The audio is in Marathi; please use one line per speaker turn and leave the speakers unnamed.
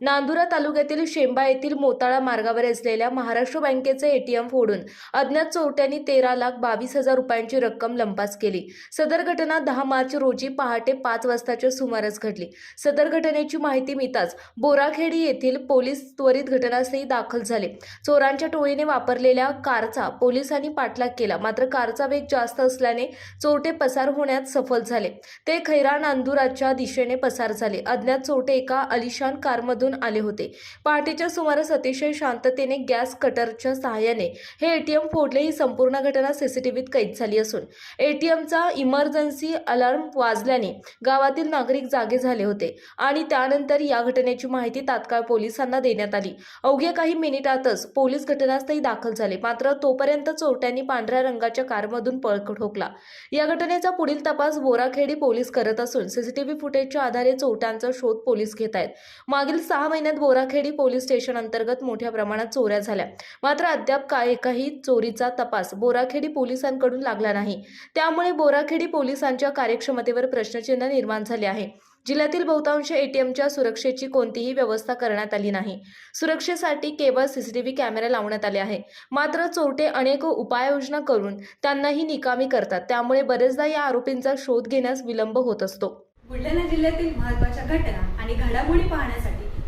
नांदुरा तालुक्यातील शेंबा येथील मोताळा मार्गावर असलेल्या महाराष्ट्र बँकेचे एटीएम फोडून अज्ञात चोरट्यांनी तेरा लाख बावीस हजार रुपयांची रक्कम लंपास केली. सदर घटना दहा मार्च रोजी पहाटे पाच वाजताच्या सुमारास घडली. सदर घटनेची माहिती मिळताच बोराखेडी येथील पोलीस त्वरित घटनास्थळी दाखल झाले. चोरांच्या टोळीने वापरलेल्या कारचा पोलिसांनी पाठलाग केला. मात्र कारचा वेग जास्त असल्याने चोरटे पसार होण्यात सफल झाले. ते खैरा नांदुराच्या दिशेने पसार झाले. अज्ञात चोरटे एका अलिशान कारमधून आले होते. पहाटेच्या सुमारास अतिशय शांततेने गॅस कटरच्या सहाय्याने हे एटीएम फोडले ही संपूर्ण घटना सीसीटीव्हीत कैद झाली असून एटीएमचा इमर्जन्सी अलार्म वाजल्याने गावातील नागरिक जागे झाले होते आणि त्यानंतर या घटनेची माहिती तात्काळ पोलिसांना देण्यात आली. अवघ्या काही मिनिटातच पोलीस घटनास्थळी दाखल झाले. मात्र तोपर्यंत चोरट्यांनी पांढऱ्या रंगाच्या कारमधून पळ ठोकला या घटनेचा पुढील तपास बोराखेडी पोलीस करत असून सीसीटीव्ही फुटेजच्या आधारे चोरट्यांचा शोध पोलीस घेत आहेत. मागील सहा महिन्यात बोराखेडी पोलीस स्टेशन अंतर्गत मोठ्या प्रमाणात चोऱ्या झाल्या. मात्र अद्याप का एकाही चोरीचा तपास बोराखेडी पोलिसांकडून लागला नाही. त्यामुळे बोराखेडी पोलिसांच्या कार्यक्षमतेवर प्रश्नचिन्ह निर्माण झाले आहे. जिल्ह्यातील बहुतांश एटीएमच्या सुरक्षेची कोणतीही व्यवस्था करण्यात आली नाही. सुरक्षेसाठी केवळ सीसीटीव्ही कॅमेरे लावण्यात आले आहे. मात्र चोरटे अनेक उपाययोजना करून त्यांनाही निकामी करतात. त्यामुळे बरेचदा या आरोपींचा शोध घेण्यास विलंब होत असतो.
बुलढाणा जिल्ह्यातील महत्त्वाच्या घटना आणि घडामोडी पाहण्यासाठी